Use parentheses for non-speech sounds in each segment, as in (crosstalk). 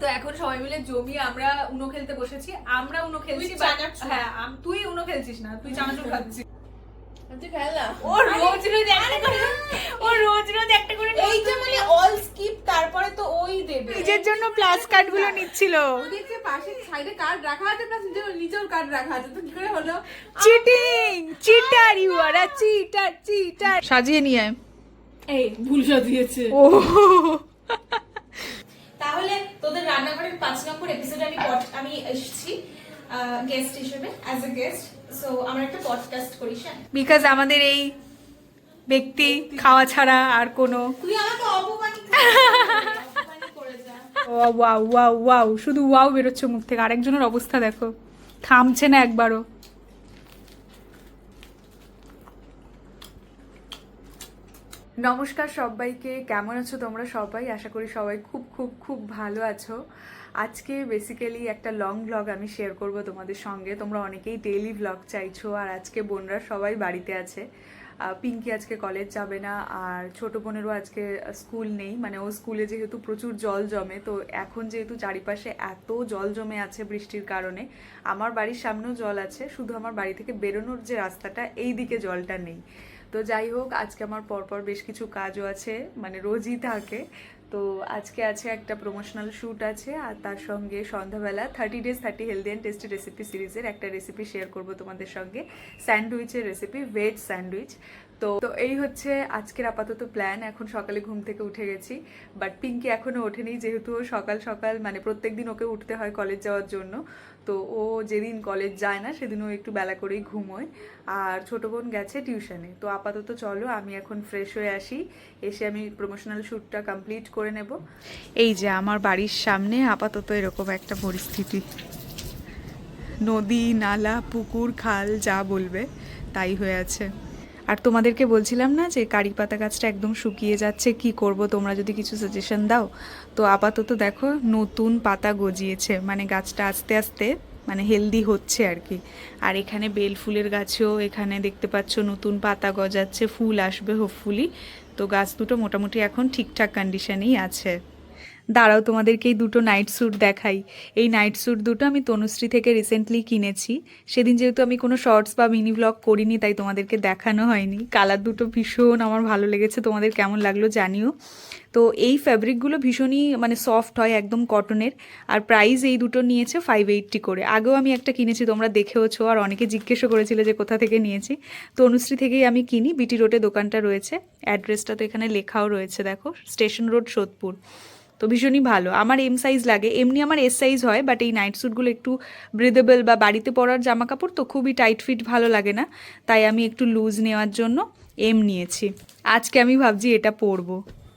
তো এখন সবাই মিলে জমি আমরা উনো খেলতে বসেছি। আমরা উনো খেলছি। হ্যাঁ তুই উনো খেলছিস না তুই চানাচুর (laughs) খাচ্ছিস। তুই খেল? ও রোজ রোজ একটা করে ও রোজ রোজ একটা করে এইটা মানে অল স্কিপ তারপরে তো ওই দেবে। নিজের জন্য প্লাস কার্ডগুলো নিচ্ছিল। ওদের পাশে সাইডে কার্ড রাখা আছে প্লাস নিজের নিজের কার্ড রাখা আছে তো কি করে হলো? Cheating cheater you are a cheater cheater সাজিয়ে নিয়ে আয়। এই ভুল সাজিয়েছে। ও রান্নাঘরের পাঁচ নম্বর এপিসোডে আমি আমি এসেছি গেস্ট হিসেবে অ্যাজ এ গেস্ট সো আমরা একটা পডকাস্ট হ্যাঁ? বিকজ আমাদের এই ব্যক্তি খাওয়া ছাড়া আর কোনো তুই আমাকে অপমান ওয়াও ওয়াও ওয়াও শুধু ওয়াও বেরোচ্ছে মুখ থেকে। আরেকজনের অবস্থা দেখো। থামছে না একবারও। নমস্কার সবাইকে, কেমন আছো তোমরা সবাই? আশা করি সবাই খুব খুব খুব ভালো আছো। আজকে বেসিক্যালি একটা লং ব্লগ আমি শেয়ার করব তোমাদের সঙ্গে। তোমরা অনেকেই ডেইলি ব্লগ চাইছো, আর আজকে বোনরা সবাই বাড়িতে আছে। পিঙ্কি আজকে কলেজ যাবে না, আর ছোট বোনেরও আজকে স্কুল নেই। মানে ও স্কুলে যেহেতু প্রচুর জল জমে, তো এখন যেহেতু চারিপাশে এত জল জমে আছে বৃষ্টির কারণে, আমার বাড়ির সামনেও জল আছে। শুধু আমার বাড়ি থেকে বেরোনোর যে রাস্তাটা এই দিকে জলটা নেই। তো যাই হোক, আজকে আমার পরপর বেশ কিছু কাজও আছে মানে রোজই থাকে। তো আজকে আছে একটা প্রমোশনাল শ্যুট আছে, আর তার সঙ্গে সন্ধ্যাবেলা thirty days thirty healthy and tasty recipe সিরিজের একটা রেসিপি শেয়ার করব তোমাদের সঙ্গে। স্যান্ডউইচের রেসিপি ভেজ স্যান্ডউইচ তো তো এই হচ্ছে আজকের আপাতত প্ল্যান এখন সকালে ঘুম থেকে উঠে গেছি বাট পিঙ্কি এখনও ওঠেনি যেহেতু ও সকাল সকাল মানে প্রত্যেক দিন ওকে উঠতে হয় কলেজ যাওয়ার জন্য, তো ও যেদিন কলেজ যায় না সেদিন ও একটু বেলা করেই ঘুমোয়, আর ছোটো বোন গেছে টিউশনে তো আপাতত চলো আমি এখন ফ্রেশ হয়ে আসি, এসে আমি প্রমোশনাল শ্যুটটা কমপ্লিট করে নেব। এই যে আমার বাড়ির সামনে আপাতত এরকম একটা পরিস্থিতি। নদী, নালা, পুকুর, খাল, যা বলবে, তাই হয়ে আছে। আর তোমাদেরকে বলছিলাম না যে কারি পাতা গাছটা একদম শুকিয়ে যাচ্ছে, কি করব? তোমরা যদি কিছু সাজেশন দাও। তো আপাতত দেখো, নতুন পাতা গজিয়েছে। মানে গাছটা আস্তে আস্তে মানে হেলদি হচ্ছে আর কি। আর এখানে বেল ফুলের গাছেও এখানে দেখতে পাচ্ছ, নতুন পাতা গজাচ্ছে, ফুল আসবে হোপফুলি তো গাছ দুটো মোটামুটি এখন ঠিকঠাক কন্ডিশনেই আছে। দাঁড়াও, তোমাদেরকে এই দুটো নাইট স্যুট দেখাই। এই নাইট স্যুট দুটো আমি তনুশ্রী থেকে রিসেন্টলি কিনেছি। সেদিন যেহেতু আমি কোনো শর্টস বা মিনি ব্লগ করিনি, তাই তোমাদেরকে দেখানো হয়নি। কালার দুটো ভীষণ আমার ভালো লেগেছে, তোমাদের কেমন লাগল জানিও। তো এই ফ্যাব্রিকগুলো ভীষণই মানে সফট হয়, একদম কটনের আর প্রাইস এই দুটো নিয়েছে ফাইভ এইটটি করে। আগেও আমি একটা কিনেছি, তোমরা দেখেওছো, আর অনেকে জিজ্ঞেসও করেছিলে যে কোথা থেকে নিয়েছি। তনুশ্রী থেকেই আমি কিনি বিটি রোডে দোকানটা রয়েছে। অ্যাড্রেসটা তো এখানে লেখাও রয়েছে, দেখো স্টেশন রোড সোদপুর তো ভীষণই ভালো। আমার এম সাইজ লাগে। এমনি আমার এস সাইজ হয় বাট এই নাইট স্যুটগুলো একটু ব্রিদেবল বা বাড়িতে পরার জামা কাপড় তো খুবই টাইট ফিট ভালো লাগে না। তাই আমি একটু লুজ নেওয়ার জন্য এম নিয়েছি। আজকে আমি ভাবছি এটা পরবো।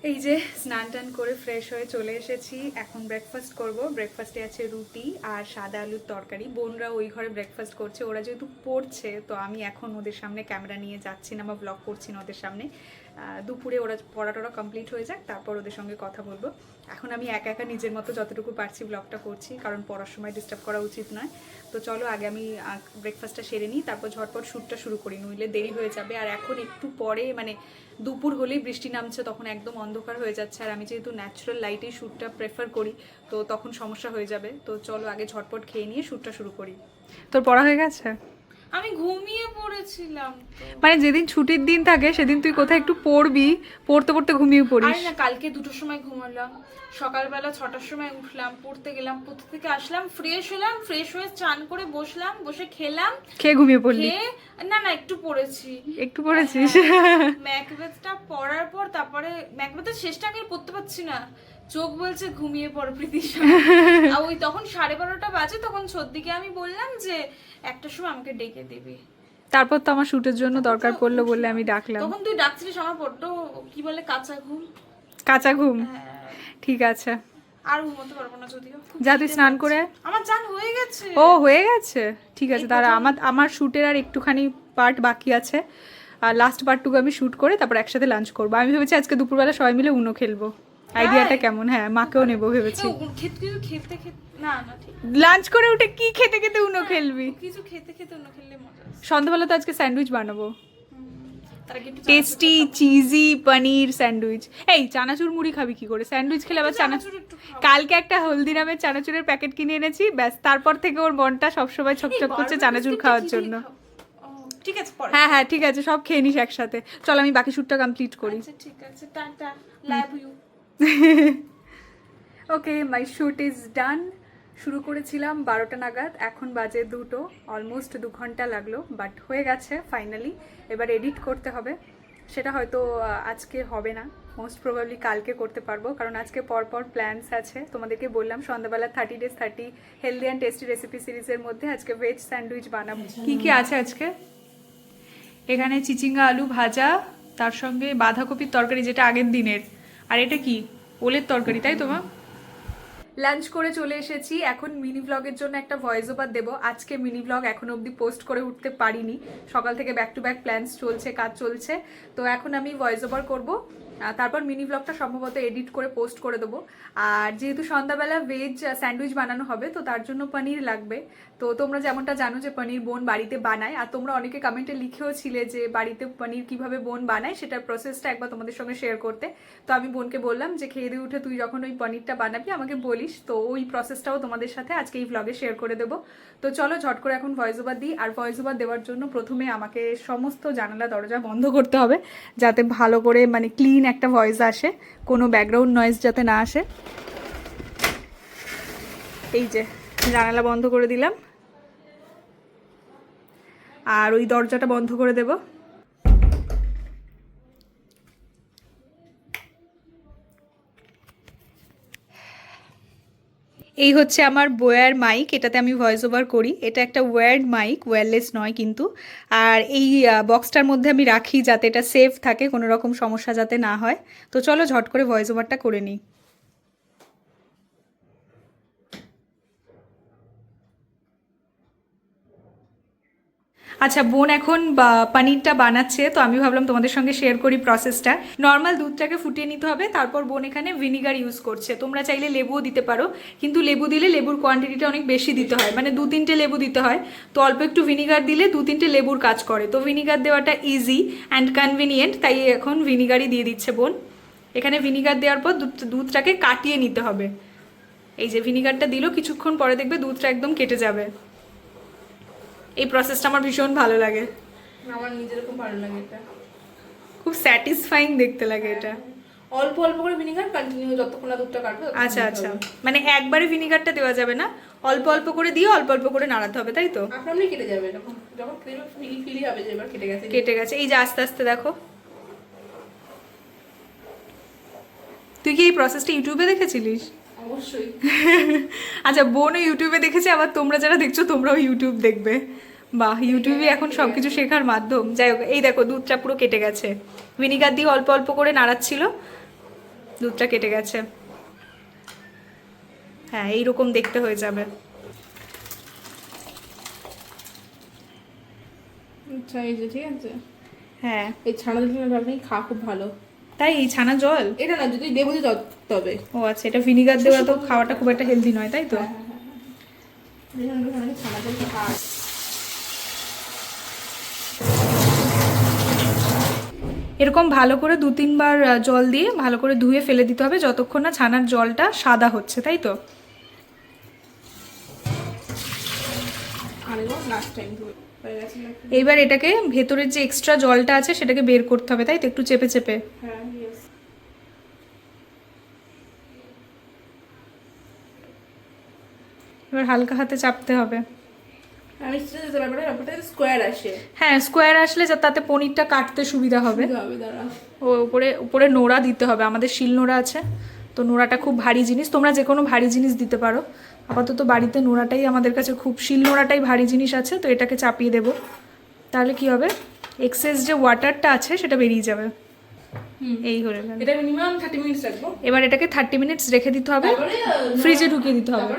এই যে স্নান টান করে ফ্রেশ হয়ে চলে এসেছি। এখন ব্রেকফাস্ট করব। ব্রেকফাস্টে আছে রুটি আর সাদা আলুর তরকারি। বোনরা ওই ঘরে ব্রেকফাস্ট করছে। ওরা যেহেতু পড়ছে, তো আমি এখন ওদের সামনে ক্যামেরা নিয়ে যাচ্ছি না বা ব্লগ করছি না ওদের সামনে। দুপুরে ওরা পড়া টড়া কমপ্লিট হয়ে যাক, তারপর ওদের সঙ্গে কথা বলব। এখন আমি একা একা নিজের মতো যতটুকু পারছি ব্লগটা করছি, কারণ পড়ার সময় ডিস্টার্ব করা উচিত নয়। তো চলো আগে আমি ব্রেকফাস্টটা সেরে নিই, তারপর ঝটপট শ্যুটটা শুরু করি, নইলে দেরি হয়ে যাবে। আর এখন একটু পরে মানে দুপুর হলেই বৃষ্টি নামছে, তখন একদম অন্ধকার হয়ে যাচ্ছে। আর আমি যেহেতু ন্যাচারাল লাইটেই শ্যুটটা প্রেফার করি, তো তখন সমস্যা হয়ে যাবে। তো চলো আগে ঝটপট খেয়ে নিয়ে শ্যুটটা শুরু করি। তোর পড়া হয়ে গেছে? আমি ঘুমিয়ে পড়েছিলাম মানে যেদিন ছুটির দিন থাকে সেদিন তুই কোথায় একটু পড়বি পড়তে পড়তে ঘুমিয়ে পড়িস। আরে না কালকে দুটোর সময় ঘুমালাম। সকালবেলা ছটার সময় উঠলাম পড়তে গেলাম পড়তে থেকে আসলাম ফ্রেশ হলাম ফ্রেশ হয়ে চান করে বসলাম বসে খেলাম। খেয়ে ঘুমিয়ে পড়লি? না না একটু পড়েছি। একটু পড়েছিস? ম্যাকবেথটা পড়ার পর তারপরে ম্যাকবেথের শেষটা আমি পড়তে পারছি না। চোখ বলছে ঘুমিয়ে পড় প্রীতি (laughs) আর ওই তখন সাড়ে বারোটা বাজে তখন সর্দিকে আমি বললাম যে একটার সময় আমাকে ডেকে দিবি। তারপর তো আমার শুটের জন্য দরকার পড়ল বলে আমি ডাকলাম। তখন তুই ডাকছিলিস আমার বড্ড কি বলে কাঁচা ঘুম? কাঁচা ঘুম? হ্যাঁ, ঠিক আছে। আর ঘুমোতে পারব না যদিও যা তুই স্নান করে আমার চান হয়ে গেছে। ও হয়ে গেছে? ঠিক আছে দাঁড়া আমার আমার শুটের আর একটুখানি পার্ট বাকি আছে। আর লাস্ট পার্টটুকু আমি শুট করে তারপর একসাথে লাঞ্চ করব। আমি ভেবেছি আজকে দুপুরবেলা সবাই মিলে উনো খেলব। আইডিয়াটা কেমন? হ্যাঁ মাকেও নেব ভেবেছি। খেতে খেতে খেতে না না ঠিক। লাঞ্চ করে উঠে কি খেতে খেতে উনো খেলবি? কিছু খেতে খেতে অন্য খেললে মজা সন্ধ্যাবেলা তো আজকে স্যান্ডউইচ বানাবো। Tasty cheesy paneer sandwich. এই চানাচুর মুড়ি খাবি কি করে? স্যান্ডউইচ খেলে আবার চানাচুর। কালকে একটা হলদিরামের চানাচুরের প্যাকেট কিনে এনেছি। ব্যাস তারপর থেকে ওর মনটা সবসময় ছকছক করছে চানাচুর খাওয়ার জন্য। ঠিক আছে হ্যাঁ হ্যাঁ ঠিক আছে সব খেয়ে নিস একসাথে। চল আমি বাকি শ্যুটটা কমপ্লিট করি। আচ্ছা ঠিক আছে tata love you okay my shoot is done শুরু করেছিলাম বারোটা নাগাদ, এখন বাজে দুটো অলমোস্ট দু ঘণ্টা লাগল বাট হয়ে গেছে ফাইনালি এবার এডিট করতে হবে। সেটা হয়তো আজকে হবে না মোস্ট প্রবাবলি কালকে করতে পারব, কারণ আজকে পরপর প্ল্যানস আছে। তোমাদেরকে বললাম, সন্ধ্যাবেলা thirty days thirty healthy and tasty recipe সিরিজের মধ্যে আজকে ভেজ স্যান্ডউইচ বানাবো। কি কি আছে আজকে? এখানে চিচিঙ্গা আলু ভাজা, তার সঙ্গে বাঁধাকপির তরকারি, যেটা আগের দিনের। আর এটা কি? ওলের তরকারি, তাই তো, মা? লাঞ্চ করে চলে এসেছি। এখন মিনি ব্লগের জন্য একটা ভয়েস ওভার দেবো। আজকে মিনি ব্লগ এখন অবধি পোস্ট করে উঠতে পারিনি। সকাল থেকে ব্যাক টু ব্যাক প্ল্যানস চলছে, কাজ চলছে। তো এখন আমি ভয়েস ওভার করব। তারপর মিনি ব্লগটা সম্ভবত এডিট করে পোস্ট করে দেবো। আর যেহেতু সন্ধ্যাবেলা ভেজ স্যান্ডউইচ বানানো হবে, তো তার জন্য পনির লাগবে। তো তোমরা যেমনটা জানো যে পনির বোন বাড়িতে বানায়, আর তোমরা অনেকে কমেন্টে লিখেও ছিলে যে বাড়িতে পনির কীভাবে বোন বানায়, সেটার প্রসেসটা একবার তোমাদের সঙ্গে শেয়ার করতে। তো আমি বোনকে বললাম যে, খেয়ে দিয়ে উঠে তুই যখন ওই পনিরটা বানাবি, আমাকে বলিস। তো ওই প্রসেসটাও তোমাদের সাথে আজকে এই ব্লগে শেয়ার করে দেবো। তো চলো ঝট করে এখন ভয়েস ওভার দিই, আর ভয়েস ওভার দেওয়ার জন্য প্রথমে আমাকে সমস্ত জানালা দরজা বন্ধ করতে হবে, যাতে ভালো করে মানে ক্লিন একটা ভয়েস আসে, কোনো ব্যাকগ্রাউন্ড নয়েজ যাতে না আসে। এই যে, জানালা বন্ধ করে দিলাম। আর ওই দরজাটা বন্ধ করে দেব। এই হচ্ছে আমার বয়ার মাইক এটাতে আমি ভয়েস ওভার করি। এটা একটা ওয়ার্ড মাইক ওয়্যারলেস নয় কিন্তু। আর এই বক্সটার মধ্যে আমি রাখি যাতে এটা সেফ থাকে, কোনো রকম সমস্যা যাতে না হয়। তো চলো ঝট করে ভয়েস ওভারটা করে নিই। আচ্ছা বোন এখন পনিরটা বানাচ্ছে, তো আমি ভাবলাম তোমাদের সঙ্গে শেয়ার করি প্রসেসটা নর্মাল দুধটাকে ফুটিয়ে নিতে হবে, তারপর বোন এখানে ভিনিগার ইউজ করছে। তোমরা চাইলে লেবুও দিতে পারো, কিন্তু লেবু দিলে লেবুর কোয়ান্টিটিটা অনেক বেশি দিতে হয় মানে দু তিনটে লেবু দিতে হয়। তো অল্প একটু ভিনিগার দিলে দু তিনটে লেবুর কাজ করে। তো ভিনিগার দেওয়াটা ইজি অ্যান্ড কনভিনিয়েন্ট তাই এখন ভিনিগারই দিয়ে দিচ্ছে বোন। এখানে ভিনিগার দেওয়ার পর দুধ- দুধটাকে কাটিয়ে নিতে হবে। এই যে ভিনিগারটা দিল, কিছুক্ষণ পরে দেখবে দুধটা একদম কেটে যাবে। এই প্রসেসটা আমার ভীষণ ভালো লাগে। আমার নিজের খুব ভালো লাগে এটা। খুব স্যাটিসফাইং দেখতে লাগে এটা। অল্প অল্প করে ভিনিগার কন্টিনিউ যতক্ষণ না দুধটা কাটবে আচ্ছা আচ্ছা। মানে একবারে ভিনিগারটা দেওয়া যাবে না। অল্প অল্প করে দিয়ে অল্প অল্প করে নাড়াতে হবে তাই তো? আপনা কেটে যাবে যখন যখন ফিলি ফিলি হবে যে এবার কেটে গেছে কেটে গেছে। এই যে আস্তে আস্তে দেখো। তুই কি এই প্রসেসটা ইউটিউবে দেখেছিলিস? অবশ্যই। (laughs) আচ্ছা বোনও ইউটিউবে দেখেছে আবার তোমরা যারা দেখছ তোমরাও ইউটিউব দেখবে। বাহ ইউটিউবে এখন সব কিছু শেখার মাধ্যম। যাই হোক এই দেখো দুধটা পুরো কেটে গেছে। ভিনিগার দিয়ে অল্প অল্প করে নাড়াচ্ছিল। দুধটা কেটে গেছে। হ্যাঁ এইরকম দেখতে হয়ে যাবে। আচ্ছা এই যে ঠিক আছে? হ্যাঁ। এই ছানা দিলে খাওয়া খুব ভালো। তাই এই ছানা জল? এটা না যদি লেবু দিয়ে তবে। ও আচ্ছা এটা ভিনিগার দেওয়া তো খাওয়াটা খুব একটা হেলদি নয় তাই তো? ছানা দিলে খাওয়া এরকম ভালো করে দু তিনবার জল দিয়ে ভালো করে ধুয়ে ফেলে দিতে হবে যতক্ষণ না ছানার জলটা সাদা হচ্ছে তাই তো? লাস্ট টাইম হয়ে? এইবার এটাকে ভেতরের যে এক্সট্রা জলটা আছে সেটাকে বের করতে হবে তাই তো? একটু চেপে চেপে। হ্যাঁ এবার হালকা হাতে চাপতে হবে। হ্যাঁ স্কোয়ার আসলে তাতে পনিরটা কাটতে সুবিধা হবে। ও উপরে উপরে নোড়া দিতে হবে। আমাদের শিল নোড়া আছে তো নোড়াটা খুব ভারী জিনিস। তোমরা যে কোনো ভারী জিনিস দিতে পারো। আপাতত বাড়িতে নোড়াটাই আমাদের কাছে খুব শিল নোড়াটাই ভারী জিনিস আছে তো এটাকে চাপিয়ে দেব। তাহলে কি হবে? এক্সেস যে ওয়াটারটা আছে সেটা বেরিয়ে যাবে। এই হয়ে গেল। এটা মিনিমাম থার্টি মিনিটস রাখব। এবার এটাকে থার্টি মিনিটস রেখে দিতে হবে। ফ্রিজে ঢুকিয়ে দিতে হবে।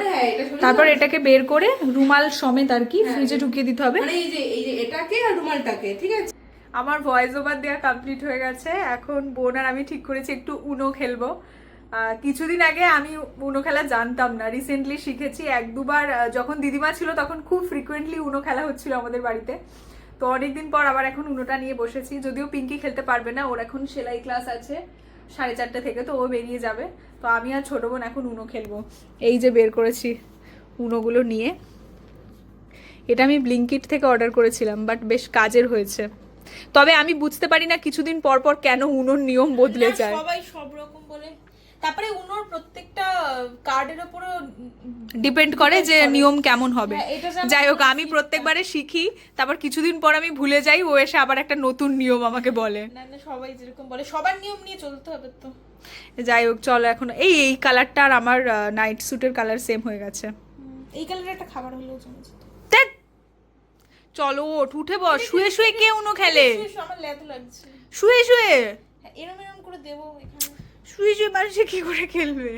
তারপরে হ্যাঁ এটাকে বের করে রুমাল সমেত আর কি ফ্রিজে ঢুকিয়ে দিতে হবে। মানে এই যে এই যে এটাকে আর রুমালটাকে ঠিক আছে? আমার ভয়েস ওভার দেওয়া কমপ্লিট হয়ে গেছে। এখন বোন আর আমি ঠিক করেছি একটু উনো খেলব। কিছুদিন আগে আমি উনো খেলা জানতাম না। রিসেন্টলি শিখেছি। এক দুবার যখন দিদিমা ছিল তখন খুব ফ্রিকোয়েন্টলি উনো খেলা হচ্ছিল আমাদের বাড়িতে। তো অনেকদিন পর আবার এখন উনোটা নিয়ে বসেছি। যদিও পিঙ্কি খেলতে পারবে না ওর এখন সেলাই ক্লাস আছে সাড়ে চারটে থেকে তো ও বেরিয়ে যাবে। তো আমি আর ছোটো বোন এখন উনো খেলব। এই যে বের করেছি উনোগুলো নিয়ে। এটা আমি ব্লিঙ্কিট থেকে অর্ডার করেছিলাম বাট বেশ কাজের হয়েছে। তবে আমি বুঝতে পারি না কিছুদিন পর পর কেন উনোর নিয়ম বদলে যায়। সবাই সব রকম বলে তারপরে উনোর প্রত্যেকটা কার্ডের উপরও ডিপেন্ড করে যে নিয়ম কেমন হবে। হ্যাঁ, যাই হোক আমি প্রত্যেকবারে শিখি তারপর কিছুদিন পর আমি ভুলে যাই ও এসে আবার একটা নতুন নিয়ম আমাকে বলে। না না সবাই যেরকম বলে সবার নিয়ম নিয়ে চলতে হবে তো। যাই হোক চলো এখন এই এই কালারটা আর আমার নাইট স্যুটের কালার সেম হয়ে গেছে। এই কালারের একটা খাবার হলেও জমে চলো ওঠ উঠে বস শুয়ে শুয়ে কে উনো খেলে? শুয়ে শুয়ে আমার শুয়ে শুয়ে! হ্যাঁ, এরম এরম করে দেবো এখানে। শুয়ে শুয়ে মানুষে কি করে খেলবে?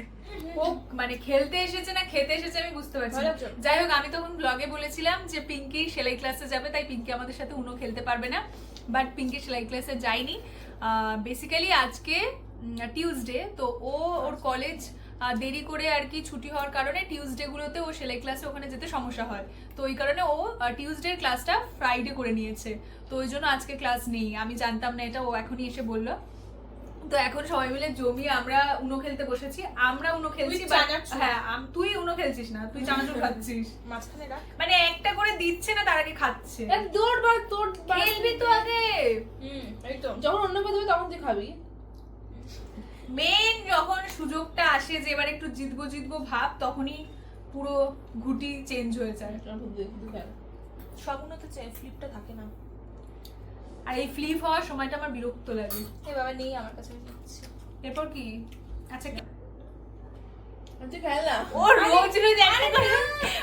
ও মানে খেলতে এসেছে না খেতে এসেছে আমি বুঝতে পারছি না। যাই হোক আমি তখন ব্লগে বলেছিলাম যে পিঙ্কি সেলাই ক্লাসে যাবে তাই পিঙ্কি আমাদের সাথে উনো খেলতে পারবে না। বাট পিঙ্কি সেলাই ক্লাসে যায়নি। বেসিক্যালি আজকে টিউসডে তো ও ওর কলেজ দেরি করে আর কি ছুটি হওয়ার কারণে টিউসডে গুলোতে ও সেলাই ক্লাসে ওখানে যেতে সমস্যা হয়। তো ওই কারণে ও টিউসডে ক্লাসটা ফ্রাইডে করে নিয়েছে। তো ওই জন্য আজকে ক্লাস নেই। আমি জানতাম না এটা ও এখনই এসে বলল। তো এখন সবাই মিলে জমি আমরা উনো খেলতে বসেছি আমরা উনো খেলছি হ্যাঁ তুই উনো খেলছিস না তুই চানাচুর (laughs) খাচ্ছিস। মাঝখানে মানে একটা করে দিচ্ছে না তার আগে খাচ্ছে। তোর বার তোর খেলবি তো আগে। হুম এই তো। যখন অন্য কেউ দেবে তখন তুই খাবি। মেন যখন সুযোগটা আসে যে এবার একটু জিতবো জিতবো ভাব তখনই পুরো ঘুটি চেঞ্জ হয়ে যায়। সব উনোতে ফ্লিপটা থাকে না। আর এই ফ্লিপ হওয়ার সময়টা আমার বিরক্ত লাগে। এই বাবা নেই আমার কাছে এরপর কি? আচ্ছা তুই খেল না ও রোজ রোজ একটা করে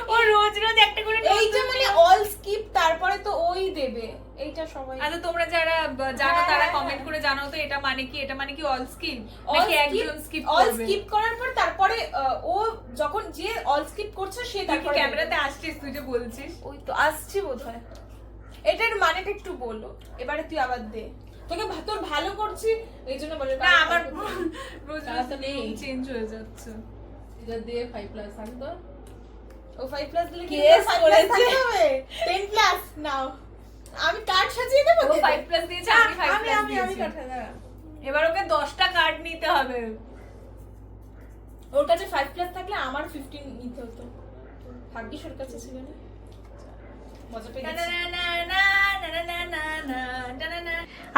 ও রোজ রোজ একটা করে এইটা মানে অল স্কিপ তারপরে তো ওই দেবে। এইটা সবাই আচ্ছা তোমরা যারা জানো হ্যাঁ, তারা হ্যাঁ, কমেন্ট হ্যাঁ। করে জানাও তো এটা মানে কি এটা মানে কি অল স্কিপ নাকি স্কিপ একজন স্কিপ অল স্কিপ করার পর তারপরে ও যখন যে অল স্কিপ করছে সে তারপরে ক্যামেরাতে আসছিস তুই যে বলছিস? ওই তো আসছি বোধহয়। এটার মানেটা একটু বলো। এবারে তুই আবার দে। তোকে তোর ভালো করছি এই জন্য বলে না আমার রোজ নেই। চেঞ্জ হয়ে যাচ্ছে। এটা দিয়ে ফাইভ প্লাস থাকতো ও ফাইভ প্লাস দিলে কি ফাইভ প্লাস হবে। টেন প্লাস নাও। আমি কার্ড সাজিয়ে দেবো ও ফাইভ প্লাস দিয়েছে আমি ফাইভ প্লাস আমি আমি কার্ড এবার ওকে দশটা কার্ড নিতে হবে। ওর কাছে ফাইভ প্লাস থাকলে আমার ফিফটিন নিতে হতো। ভাগ্যিস ওর কাছে ছিল না।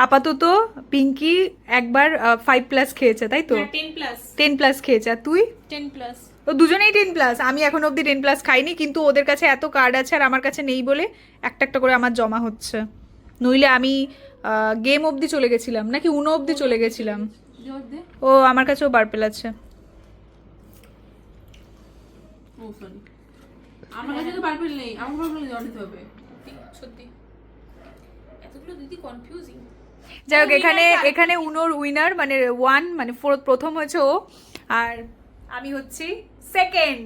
আপাতত পিঙ্কি একবার ফাইভ প্লাস খেয়েছে তাই তো? না 10 প্লাস টেন প্লাস খেয়েছে। আর তুই? 10 প্লাস ও দুজনেই টেন প্লাস আমি এখন অবধি টেন প্লাস খাইনি কিন্তু ওদের কাছে এত কার্ড আছে আর আমার কাছে নেই বলে একটা একটা করে আমার জমা হচ্ছে। নইলে আমি গেম অবধি চলে গেছিলাম নাকি উনো অবধি চলে গেছিলাম? ও আমার কাছেও বারপেল আছে। ও সরি আমার কাছে তো পারপেল নেই আমার জল দিতে হবে। সত্যি। এতগুলো দিদি কনফিউজিং যাই হোক এখানে এখানে উনোর উইনার মানে ওয়ান মানে ফোর- প্রথম হয়েছে ও। আর আমি হচ্ছি সেকেন্ড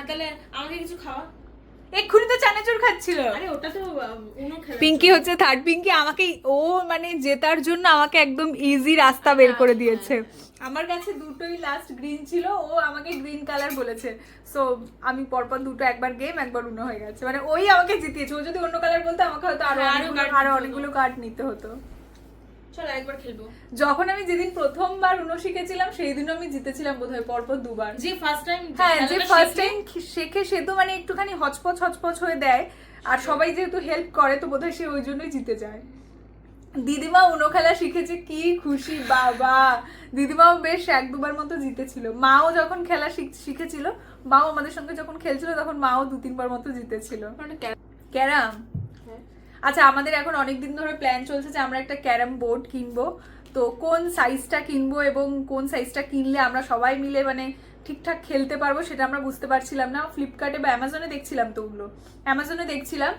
তাহলে আমাকে কিছু খাওয়া? এক্ষুনি তো চানাচুর খাচ্ছিল। আরে ওটা তো আহ, উনো খেলা। পিঙ্কি হচ্ছে থার্ড পিঙ্কি আমাকে ও মানে জেতার জন্য আমাকে একদম ইজি রাস্তা বের করে দিয়েছে। আমার কাছে দুটোই লাস্ট গ্রিন ছিল ও আমাকে গ্রিন কালার বলেছে। সো আমি পরপর দুটো একবার গেম একবার উনো হয়ে গেছে। মানে ওই আমাকে জিতিয়েছে। ও যদি অন্য কালার বলতো আমাকে হয়তো আরও হ্যাঁ, আরও অনেকগুলো- কার্ড নিতে হতো। চলো একবার খেলব। যখন আমি যেদিন প্রথমবার উনো শিখেছিলাম সেই দিনও আমি জিতেছিলাম বোধহয় পরপর দুবার। যে ফার্স্ট টাইম হ্যাঁ যে ফার্স্ট টাইম শেখে সে তো মানে একটুখানি হচপচ হচপচ হয়ে দেয়। আর সবাই যেহেতু হেল্প করে তো বোধহয় সে ওই জন্যই জিতে যায়। দিদিমা উনো খেলা শিখেছে কি খুশি বাবা। দিদিমাও বেশ এক দুবার মতো জিতেছিল। মাও যখন খেলা শিখ- শিখেছিল মাও আমাদের সঙ্গে যখন খেলছিল তখন মাও দু তিনবার মতো জিতেছিল। ক্যারাম। আচ্ছা আমাদের এখন অনেক দিন ধরে প্ল্যান চলছে যে আমরা একটা ক্যারাম বোর্ড কিনবো। তো কোন সাইজটা কিনবো এবং কোন সাইজটা কিনলে আমরা সবাই মিলে মানে ঠিকঠাক খেলতে পারব সেটা আমরা বুঝতে পারছিলাম না। ফ্লিপকার্টে বা অ্যামাজনে দেখছিলাম তো ওগুলো। অ্যামাজনে দেখছিলাম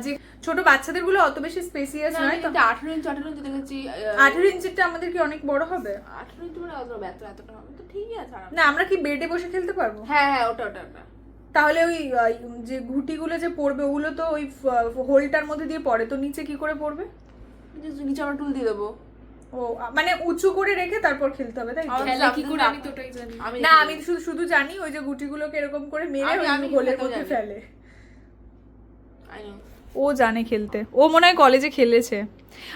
যে ছোট বাচ্চাদেরগুলো অত বেশি স্পেসিয়াস নয় তো আঠারো ইঞ্চ আঠারো ইঞ্চ দেখেছি ইঞ্চিটা আমাদের কি অনেক বড় হবে? আঠারো ইঞ্চ মানে অত এত এতটা হবে তো ঠিকই আছে না আমরা কি বেডে বসে খেলতে পারব? হ্যাঁ হ্যাঁ ওটা ওটা ওটা। তাহলে ওই যে ঘুটিগুলো যে পড়বে ওগুলো তো ওই হোলটার মধ্যে দিয়ে পড়ে তো নিচে কি করে পড়বে? নিচে- নিচে আমরা টুল দিয়ে দেবো। ও মানে উঁচু করে রেখে তারপর খেলতে হবে তাই? খেলা কি করে না- আমি তো ওটাই জানি। না আমি শুধু শুধু জানি ওই যে গুটিগুলোকে এরকম করে মেরে আমি- ওই মধ্যে ফেলে। I know. ও জানে খেলতে। ও মনে হয় কলেজে খেলেছে।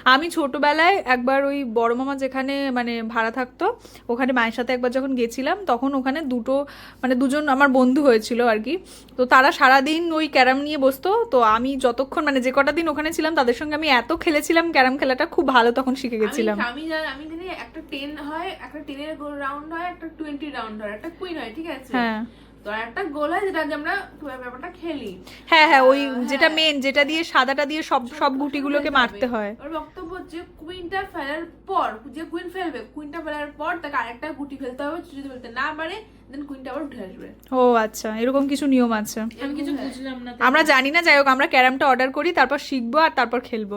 আমি ছোটবেলায় একবার ওই বড় মামা যেখানে মানে ভাড়া থাকতো ওখানে মায়ের সাথে একবার যখন গেছিলাম তখন ওখানে দুটো মানে দুজন আমার বন্ধু হয়েছিল আর কি। তো তারা সারাদিন ওই ক্যারাম নিয়ে বসতো। তো আমি যতক্ষণ মানে যে কটা দিন ওখানে ছিলাম তাদের সঙ্গে আমি এত খেলেছিলাম ক্যারাম খেলাটা খুব ভালো তখন শিখে গেছিলাম। আমি- আমি জানি আমি জানি একটা টেন হয় একটা টেনের রাউন্ড হয় একটা টোয়েন্টি রাউন্ড হয় একটা কুইন হয় ঠিক আছে? হ্যাঁ। তো আর একটা গোল হয় যেটা দিয়ে আমরা ব্যাপারটা খেলি। হ্যাঁ হ্যাঁ ওই হ্যাঁ। যেটা মেন যেটা দিয়ে সাদাটা দিয়ে সব সব গুটিগুলোকে মারতে হয়। ওর বক্তব্য হচ্ছে কুইনটা ফেলার পর যে কুইন ফেলবে কুইনটা ফেলার পর তাকে আরেকটা গুটি ফেলতে হবে যদি ফেলতে না পারে দেন কুইনটা আবার উঠে আসবে। ও আচ্ছা এরকম কিছু নিয়ম আছে। আমি কিছু বুঝলাম না আমরা জানি না যাই হোক আমরা ক্যারামটা অর্ডার করি তারপর শিখব আর তারপর খেলব।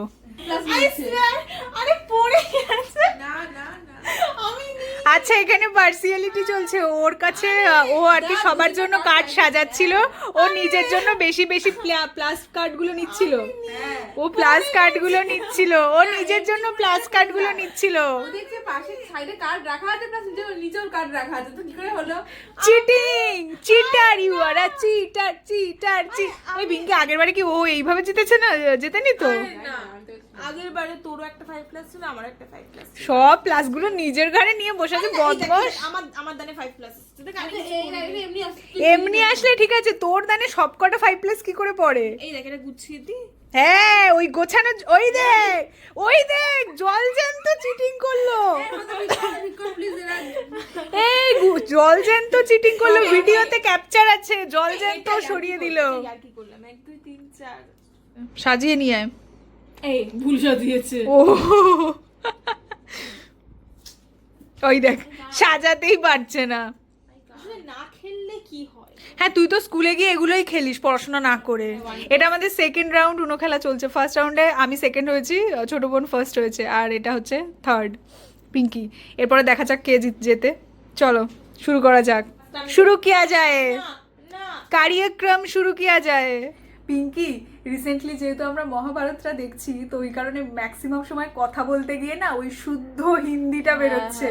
আরে পড়ে গেছে। না না। আচ্ছা এখানে পার্সিয়ালিটি চলছে। ওর কাছে ও আর কি সবার জন্য কার্ড সাজাচ্ছিল। ও নিজের জন্য বেশি বেশি প্লাস কার্ডগুলো নিচ্ছিল। ও প্লাস কার্ডগুলো নিচ্ছিল। ও নিজের জন্য প্লাস কার্ডগুলো নিচ্ছিল। দেখছে পাশে সাইডে কার্ড রাখা আছে প্লাস নিচেও কার্ড রাখা আছে তো কি করে হলো? Cheating cheater you are a cheater cheater ওই বিঙ্কি আগের বারে কি ও এইভাবে জিতেছে না? জেতেনি তো? না আগের বারে তোরও একটা ফাইভ প্লাস ছিল আমার একটা ফাইভ প্লাস সব প্লাসগুলো নিজের ঘরে নিয়ে বসে আছে বদমাস। আমার আমার দানে ফাইভ প্লাস করিনি। এই- এমনি আসলে ঠিক আছে তোর দানে সব কটা ফাইভ প্লাস কি করে পড়ে? এই দেখ এটা গুছিয়ে দি হ্যাঁ ওই গোছানো ওই দেখ ওই দেখ জল জ্যান্ত চিটিং করল। এরা এই জল জ্যান্ত চিটিং করল ভিডিওতে ক্যাপচার আছে জল জ্যান্ত সরিয়ে দিল। করলাম, এটা ইয়ার্কি করলাম? এক দুই তিন চার। সাজিয়ে নিয়ে আয়। এই ভুল সাজিয়েছে ও। ওই দেখ সাজাতেই পারছে না। না খেললে কি হয়? হ্যাঁ তুই তো স্কুলে গিয়ে এগুলোই খেলিস পড়াশোনা না করে। এটা আমাদের সেকেন্ড রাউন্ড উনো খেলা চলছে। ফার্স্ট রাউন্ডে আমি সেকেন্ড হয়েছি ছোট বোন ফার্স্ট হয়েছে আর এটা হচ্ছে থার্ড পিঙ্কি। এরপরে দেখা যাক কে জিত যেতে চলো শুরু করা যাক। শুরু কিয়া যায়? কার্যক্রম শুরু কিয়া যায়? পিঙ্কি রিসেন্টলি যেহেতু আমরা মহাভারতটা দেখছি তো ওই কারণে ম্যাক্সিমাম সময় কথা বলতে গিয়ে না ওই শুদ্ধ হিন্দিটা বেরোচ্ছে।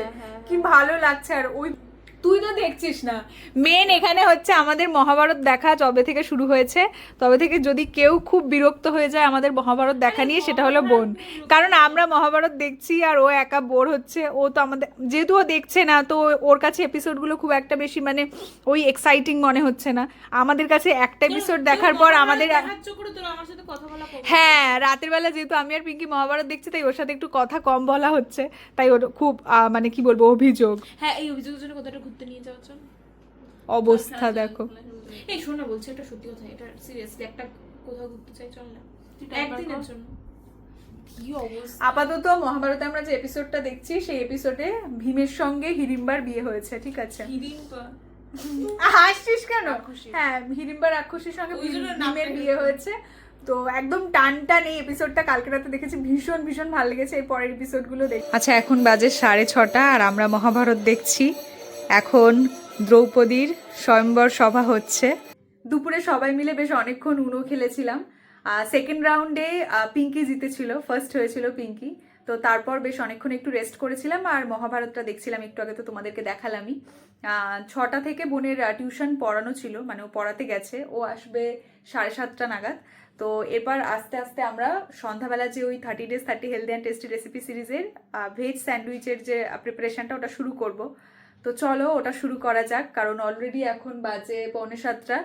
কি ভালো লাগছে। আর ওই তুই তো দেখছিস না। মেন এখানে হচ্ছে আমাদের মহাভারত দেখা যবে থেকে শুরু হয়েছে। তবে থেকে যদি কেউ খুব বিরক্ত হয়ে যায় আমাদের মহাভারত দেখা নিয়ে সেটা হলো বোন। কারণ আমরা মহাভারত দেখছি আর ও একা বোর হচ্ছে। ও তো আমাদের যেহেতু ও দেখছে না তো ওর কাছে এপিসোডগুলো খুব একটা বেশি মানে ওই এক্সাইটিং মনে হচ্ছে না। আমাদের কাছে একটা এপিসোড দেখার পর আমাদের হ্যাঁ রাতের বেলা যেহেতু আমি আর পিঙ্কি মহাভারত দেখছি তাই ওর সাথে একটু কথা কম বলা হচ্ছে। তাই ওর খুব মানে কি বলব অভিযোগ। হ্যাঁ এই অভিযোগের জন্য কোথাটা ঘুরতে নিয়ে যাওয়ার জন্য? অবস্থা দেখো। এই শোন বলছি একটা সত্যি কথা এটা সিরিয়াসলি একটা কোথাও ঘুরতে চাই চল না। একদিনের জন্য। আপাতত মহাভারতে আমরা যে এপিসোডটা দেখছি সেই এপিসোডে ভীমের সঙ্গে হিড়িম্বার বিয়ে হয়েছে ঠিক আছে? হাসছিস কেন? হ্যাঁ হিড়িম্বার রাক্ষসীর সঙ্গে ভীমের বিয়ে হয়েছে। তো একদম টান টান এই এপিসোডটা কালকে রাতে দেখেছি ভীষণ ভীষণ ভালো লেগেছে এই পরের এপিসোডগুলো দেখ। আচ্ছা এখন বাজে সাড়ে ছটা আর আমরা মহাভারত দেখছি। এখন দ্রৌপদীর স্বয়ম্বর সভা হচ্ছে। দুপুরে সবাই মিলে বেশ অনেকক্ষণ উনো খেলেছিলাম। সেকেন্ড রাউন্ডে পিঙ্কি জিতেছিল ফার্স্ট হয়েছিল পিঙ্কি। তো তারপর বেশ অনেকক্ষণ একটু রেস্ট করেছিলাম আর মহাভারতটা দেখছিলাম, একটু আগে তো তোমাদেরকে দেখালামই। ছটা থেকে বোনের টিউশন পড়ানো ছিল মানে ও পড়াতে গেছে, ও আসবে সাড়ে সাতটা নাগাদ। তো এবার আস্তে আস্তে আমরা সন্ধ্যাবেলা যে ওই thirty days thirty healthy and tasty recipe সিরিজের ভেজ স্যান্ডউইচের যে প্রিপারেশনটা ওটা শুরু করব। তো চলো ওটা শুরু করা যাক, কারণ অলরেডি এখন বাজে পৌনে সাতটা,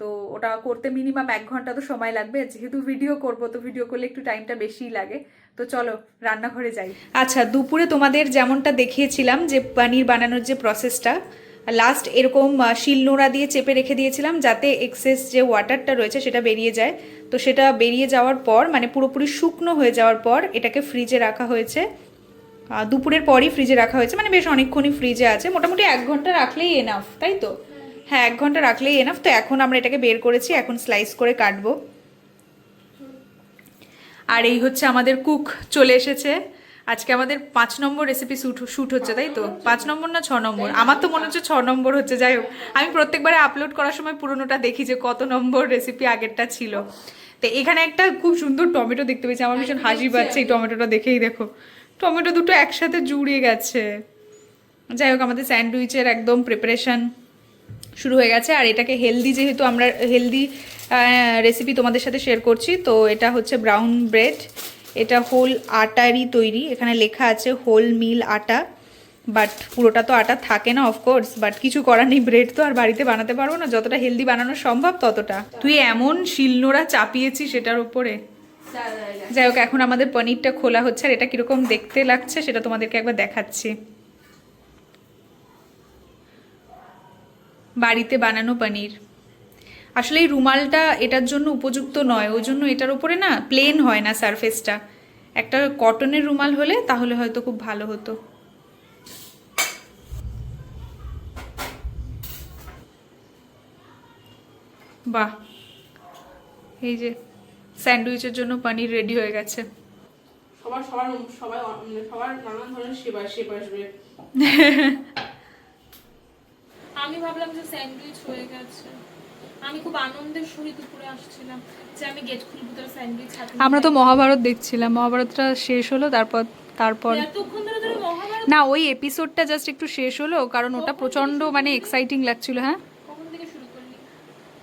তো ওটা করতে মিনিমাম এক ঘণ্টা তো সময় লাগবে। যেহেতু ভিডিও করব, তো ভিডিও করলে একটু টাইমটা বেশিই লাগে। তো চলো, রান্নাঘরে যাই। আচ্ছা দুপুরে তোমাদের যেমনটা দেখিয়েছিলাম যে পনির বানানোর যে প্রসেসটা লাস্ট এরকম শিলনোড়া দিয়ে চেপে রেখে দিয়েছিলাম যাতে এক্সেস যে ওয়াটারটা রয়েছে সেটা বেরিয়ে যায়। তো সেটা বেরিয়ে যাওয়ার পর মানে পুরোপুরি শুকনো হয়ে যাওয়ার পর, এটাকে ফ্রিজে রাখা হয়েছে। দুপুরের পরই ফ্রিজে রাখা হয়েছে। মানে বেশ অনেকক্ষণই ফ্রিজে আছে। মোটামুটি এক ঘণ্টা রাখলেই এনাফ তাই তো? হ্যাঁ এক ঘণ্টা রাখলেই এনাফ তো এখন আমরা এটাকে বের করেছি, এখন স্লাইস করে কাটবো। আর এই হচ্ছে আমাদের কুক চলে এসেছে। আজকে আমাদের পাঁচ নম্বর রেসিপি শ্যুট শ্যুট হচ্ছে, তাই তো? পাঁচ নম্বর না ছ নম্বর? আমার তো মনে হচ্ছে ছ নম্বর হচ্ছে, যাই হোক। আমি প্রত্যেকবারে আপলোড করার সময় পুরোনোটা দেখি যে কত নম্বর রেসিপি আগেরটা ছিল। তো এখানে একটা খুব সুন্দর টমেটো দেখতে পেয়েছি। আমার ভীষণ হাসি পাচ্ছে এই টমেটোটা দেখেই, দেখো। টমেটো দুটো একসাথে জুড়ে গেছে। যাই হোক, আমাদের স্যান্ডউইচের একদম প্রিপারেশন শুরু হয়ে গেছে। আর এটাকে হেলদি যেহেতু আমরা হেলদি রেসিপি তোমাদের সাথে শেয়ার করছি, তো এটা হচ্ছে ব্রাউন ব্রেড এটা হোল আটারই তৈরি। এখানে লেখা আছে হোল মিল আটা। বাট পুরোটা তো আটা থাকে না অফকোর্স বাট কিছু করার নেই। ব্রেড তো আর বাড়িতে বানাতে পারব না। যতটা হেলদি বানানো সম্ভব, ততটা। তুই এমন শিলনোড়া চাপিয়েছিস সেটার উপরে। যাই হোক, এখন আমাদের পনিরটা খোলা হচ্ছে, আর এটা কীরকম দেখতে লাগছে সেটা তোমাদেরকে একবার দেখাচ্ছি। বাড়িতে বানানো পনির। আসলে এই রুমালটা এটার জন্য উপযুক্ত নয়, ওই জন্য এটার উপরে না প্লেন হয় না সারফেসটা একটা কটনের রুমাল হলে তাহলে হয়তো খুব ভালো হতো। বাহ! এই যে স্যান্ডউইচের জন্য পনির রেডি হয়ে গেছে। সবার সবার সবাই মানে সবার নানান ধরনের সেবা সেবা আসবে। (laughs) আমি ভাবলাম যে স্যান্ডউইচ হয়ে গেছে। আমি খুব আনন্দের সহিত উপরে আসছিলাম যে আমি গেট ভিতরে স্যান্ডউইচ হাতে আমরা তো মহাভারত দেখছিলাম। মহাভারতটা শেষ হলো তারপর তারপর এতক্ষণ ধরে ধরে মহাভারত না ওই এপিসোডটা জাস্ট একটু শেষ হলো কারণ ওটা প্রচণ্ড মানে এক্সাইটিং লাগছিল হ্যাঁ? কখন থেকে শুরু করলি?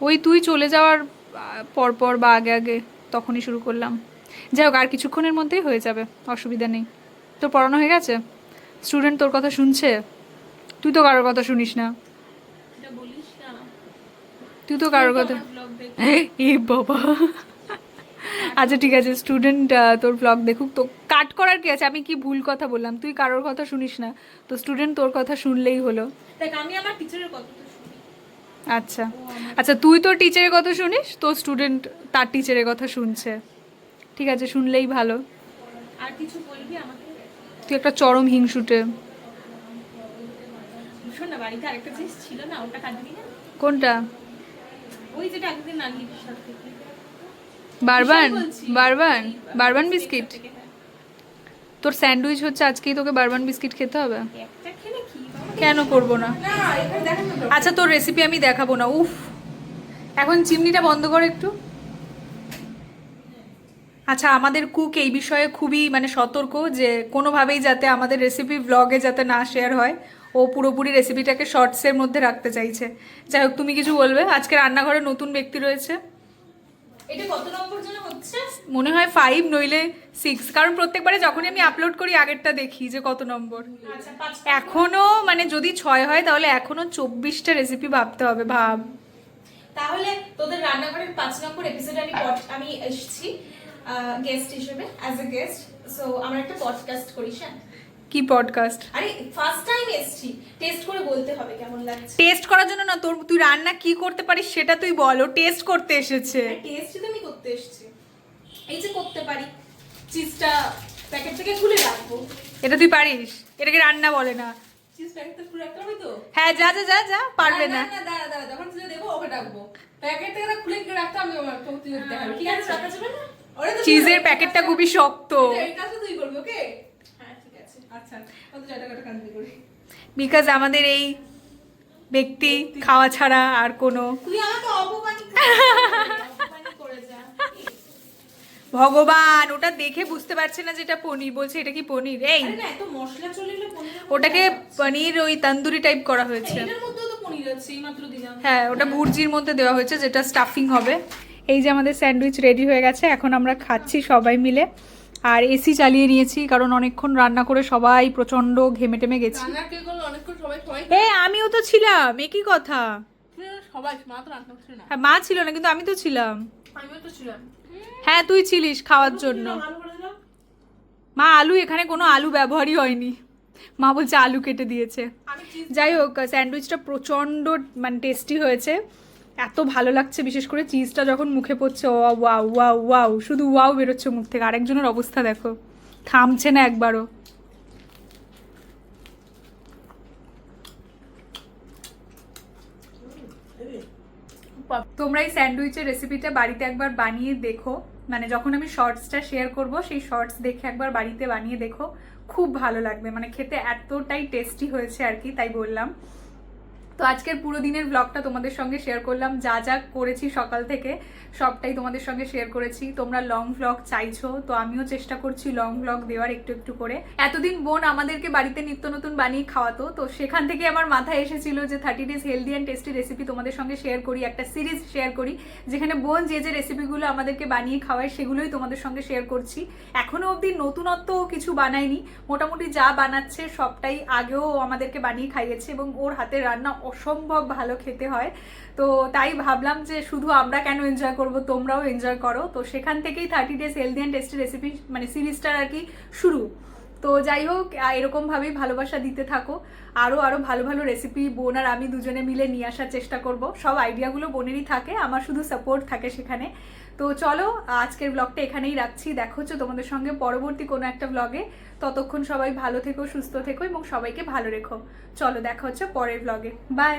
ওই তুই চলে যাওয়ার পরপর বা আগে আগে। তখনই শুরু করলাম। যাই হোক আর কিছুক্ষণের মধ্যেই হয়ে যাবে অসুবিধা নেই। তোর পড়ানো হয়ে গেছে? স্টুডেন্ট তোর কথা শুনছে? তুই তো কারোর কথা শুনিস না। বলিস না। তুই তো কারোর কথা ব্লগ দেখ এ বাবা। আচ্ছা ঠিক আছে স্টুডেন্ট তোর ব্লগ দেখুক। তো কাট করার কি আছে? আমি কি ভুল কথা বললাম? তুই কারোর কথা শুনিস না। তো স্টুডেন্ট তোর কথা শুনলেই হলো। দেখ আমি আমার টিচারের শুনি আচ্ছা। আচ্ছা তুই তোর টিচারের কথা শুনিস? তো স্টুডেন্ট তার টিচারের কথা শুনছে। ঠিক আছে শুনলেই ভালো। আর কিছু বলবি আমাকে? তুই একটা চরম হিংসুটে। শোন না বাড়িতে আরেকটা জিনিস ছিল না ওটা কাটবি না কোনটা? ওই যেটা নানি সাথে। বারবান? বারবান? Bourbon biscuit. তোর স্যান্ডউইচ হচ্ছে আজকেই তোকে বারবান বিস্কিট খেতে হবে? একটা খেলে কি? কেন করব না? আচ্ছা তোর রেসিপি আমি দেখাবো না। উফ। এখন চিমনিটা বন্ধ কর একটু। আচ্ছা আমাদের কুক এই বিষয়ে খুবই মানে সতর্ক যে, কোনোভাবেই যাতে আমাদের রেসিপি ব্লগে যাতে না শেয়ার হয়, ও পুরোপুরি রেসিপিটাকে শর্টসের মধ্যে রাখতে চাইছে। যাই হোক, তুমি কিছু বলবে? আজকে রান্নাঘরে নতুন ব্যক্তি রয়েছে। এটা কত নম্বর জন্য হচ্ছে? মনে হয় ফাইভ নইলে সিক্স কারণ প্রত্যেকবারে যখনই আমি আপলোড করি আগেরটা দেখি যে কত নম্বর। আচ্ছা এখনও মানে যদি ছয় হয় তাহলে এখনও চব্বিশটা রেসিপি ভাবতে হবে ভাব। তাহলে তোদের রান্নাঘরের পাঁচ নম্বর এপিসোডে আমি আমি এসেছি গেস্ট হিসেবে অ্যাজ এ গেস্ট সো আমরা একটা পডকাস্ট করি হ্যাঁ? কি পডকাস্ট আরে ফার্স্ট টাইম এসেছি। টেস্ট করে বলতে হবে কেমন লাগছে। টেস্ট করার জন্য না তোর তুই রান্না কি করতে পারিস সেটা তুই বলো টেস্ট করতে এসেছে। টেস্টই তো আমি করতে এসেছি। এই যে করতে পারি চিজটা প্যাকেট থেকে খুলে রাখব। এটা তুই পারিস? এটাকে রান্না বলে না। চিজ প্যাকেটটা খুলে রাখতে হবে তো? হ্যাঁ যা যা যা যা পারবে না না। দাঁড়া দাঁড়া যখন তুই দেবো ওকে ডাকবো। প্যাকেট থেকে খুলে কি রাখতে আমি আমার তো তুই দেখাবি ঠিক আছে? রাখা যাবে না চিজের প্যাকেটটা খুবই শক্ত। এই কাজটা তুই করবি ওকে? বিকজ আমাদের এই ব্যক্তি খাওয়া ছাড়া আর কোনো ভগবান ওটা দেখে বুঝতে পারছে না যেটা পনির বলছে এটা কি পনির? এই ওটাকে পনির ওই তন্দুরি টাইপ করা হয়েছে। মাত্র দিলাম। হ্যাঁ ওটা ভুর্জির মধ্যে দেওয়া হয়েছে যেটা স্টাফিং হবে। এই যে আমাদের স্যান্ডউইচ রেডি হয়ে গেছে এখন আমরা খাচ্ছি সবাই মিলে। আর এসি চালিয়ে নিয়েছি কারণ অনেকক্ষণ রান্না করে সবাই প্রচণ্ড ঘেমে টেমে গেছি। এ আমিও তো ছিলাম একই কথা? হ্যাঁ মা ছিল না কিন্তু আমি তো ছিলাম। আমিও তো ছিলাম। হ্যাঁ তুই ছিলিস খাওয়ার জন্য। মা আলু এখানে কোনো আলু ব্যবহারই হয়নি। মা বলছে আলু কেটে দিয়েছে। যাই হোক স্যান্ডউইচটা প্রচণ্ড মানে টেস্টি হয়েছে। এত ভালো লাগছে, বিশেষ করে চিজটা যখন মুখে পড়ছে, ও ওয়াও ওয়াও ওয়াও, শুধু ওয়াও বেরোচ্ছে মুখ থেকে। আরেকজনের অবস্থা দেখো, থামছে না একবারও। তোমরা এই স্যান্ডউইচের রেসিপিটা বাড়িতে একবার বানিয়ে দেখো। মানে যখন আমি শর্টসটা শেয়ার করব, সেই শর্টস দেখে একবার বাড়িতে বানিয়ে দেখো। খুব ভালো লাগবে মানে খেতে এতটাই টেস্টি হয়েছে আর কি, তাই বললাম। তো আজকের পুরো দিনের ব্লগটা তোমাদের সঙ্গে শেয়ার করলাম। যা যা করেছি সকাল থেকে, সবটাই তোমাদের সঙ্গে শেয়ার করেছি। তোমরা লং ব্লগ চাইছো, তো আমিও চেষ্টা করছি লং ব্লগ দেওয়ার একটু একটু করে। এতদিন বোন আমাদেরকে বাড়িতে নিত্য নতুন বানিয়ে খাওয়াতো, তো সেখান থেকে আমার মাথায় এসেছিল যে thirty days healthy and tasty recipe তোমাদের সঙ্গে শেয়ার করি, একটা সিরিজ শেয়ার করি, যেখানে বোন যে যে রেসিপিগুলো আমাদেরকে বানিয়ে খাওয়ায়, সেগুলোই তোমাদের সঙ্গে শেয়ার করছি। এখনও অবধি নতুনত্ব কিছু বানায়নি। মোটামুটি যা বানাচ্ছে সবটাই আগেও আমাদেরকে বানিয়ে খাইয়েছে এবং ওর হাতে রান্না অসম্ভব ভালো খেতে হয়। তো তাই ভাবলাম যে শুধু আমরা কেন এনজয় করব, তোমরাও এনজয় করো। তো সেখান থেকেই thirty days healthy and tasty recipe মানে সিরিজটার আর কি শুরু। তো যাই হোক এরকমভাবেই ভালোবাসা দিতে থাকো। আরও আরও ভালো ভালো রেসিপি বোন আর আমি দুজনে মিলে নিয়ে আসার চেষ্টা করব। সব আইডিয়াগুলো বোনেরই থাকে, আমার শুধু সাপোর্ট থাকে সেখানে। তো চলো, আজকের ব্লগটা এখানেই রাখছি। দেখা হচ্ছে তোমাদের সঙ্গে পরবর্তী কোনো একটা ব্লগে ততক্ষণ সবাই ভালো থেকো, সুস্থ থেকো এবং সবাইকে ভালো রেখো। চলো, দেখা হচ্ছে পরের ব্লগে বাই